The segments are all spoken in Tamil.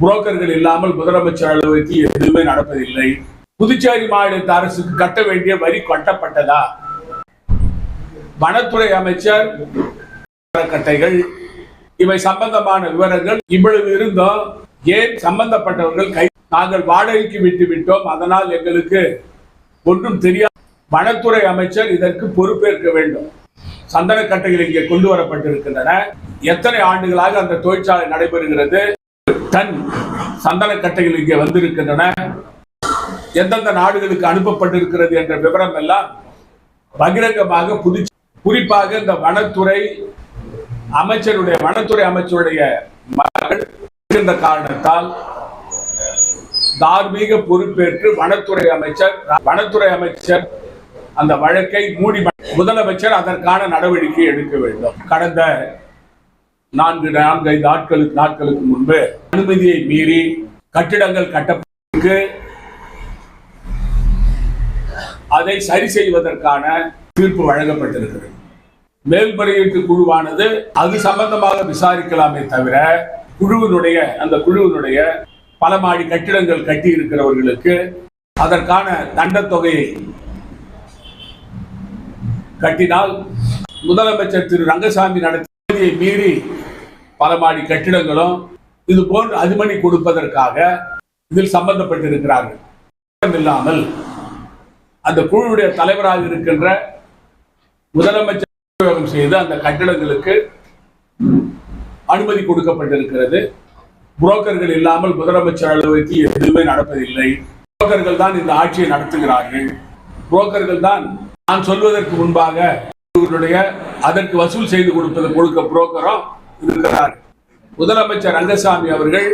புரோக்கர்கள் இல்லாமல் முதலமைச்சர் அலுவலகத்தில் எதுவுமே நடப்பதில்லை. புதுச்சேரி மாநிலத்த அரசுக்கு கட்ட வேண்டிய வரி கட்டப்பட்டதா? வனத்துறை அமைச்சர் கட்டைகள் இவை சம்பந்தமான விவரங்கள் இவ்வளவு இருந்தும். ஏன் சம்பந்தப்பட்டவர்கள் கை நாங்கள் வாடகைக்கு விட்டு விட்டோம். அதனால் எங்களுக்கு ஒன்றும் தெரியாது வனத்துறை அமைச்சர் இதற்கு பொறுப்பேற்க வேண்டும். சந்தன கட்டைகள் இங்கே கொண்டு வரப்பட்டிருக்கின்றன. எத்தனை ஆண்டுகளாக அந்த தொழிற்சாலை நடைபெறுகிறது? டன் சந்தனக்கட்டைகள் இங்கே வந்திருக்கின்றன. எந்தெந்த நாடுகளுக்கு அனுப்பப்பட்டிருக்கிறது என்ற விவரம் எல்லாம் பகிரங்கமாக புது குறிப்பாக இந்த வனத்துறை அமைச்சருடைய வனத்துறை அமைச்சருடைய மகள் இருக்கின்ற காரணத்தால் தார்மீக பொறுப்பேற்று வனத்துறை அமைச்சர் வனத்துறை அமைச்சர் அந்த வழக்கை மூடி முதலமைச்சர் அதற்கான நடவடிக்கை எடுக்க வேண்டும். கடந்த நான்கு நான்கு ஐந்து நாட்களுக்கு நாட்களுக்கு முன்பு அனுமதியை மீறி கட்டிடங்கள் கட்டப்பட்டு அதை சரி செய்வதற்கான தீர்ப்பு வழங்கப்பட்டிருக்கிறது. மேல்முறையீட்டு குழுவானது அது சம்பந்தமாக விசாரிக்கலாமே தவிர குழுவினுடைய அந்த குழுவினுடைய பல மாடி கட்டிடங்கள் கட்டி இருக்கிறவர்களுக்கு அதற்கான தண்டத் தொகையை கட்டினால் முதலமைச்சர் திரு ரங்கசாமி நடத்தியை மீறி பல மாடி கட்டிடங்களும் இது போன்று அதுமணி கொடுப்பதற்காக இதில் சம்பந்தப்பட்டிருக்கிறார்கள். இல்லாமல் அந்த குழுவுடைய தலைவராக இருக்கின்ற முதலமைச்சர் செய்து அந்த கட்டிடங்களுக்கு அனுமதி கொடுக்கப்பட்டிருக்கிறது. புரோக்கர்கள் இல்லாமல் முதலமைச்சர் அலுவலகத்தில் எதுவுமே நடப்பதில்லை. புரோக்கர்கள் தான் இந்த ஆட்சியை நடத்துகிறார்கள். புரோக்கர்கள் தான் நான் சொல்வதற்கு முன்பாக அதற்கு வசூல் செய்து கொடுப்பது கொடுக்க புரோக்கரும் இருக்கிறார். முதலமைச்சர் ரங்கசாமி அவர்கள்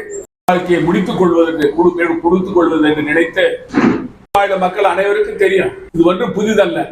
வாழ்க்கையை முடித்துக் கொள்வதற்கு கொடுத்துக் கொள்வது என்று நினைத்து மக்கள் அனைவருக்கும் தெரியும். இது ஒன்றும் புதிதல்ல.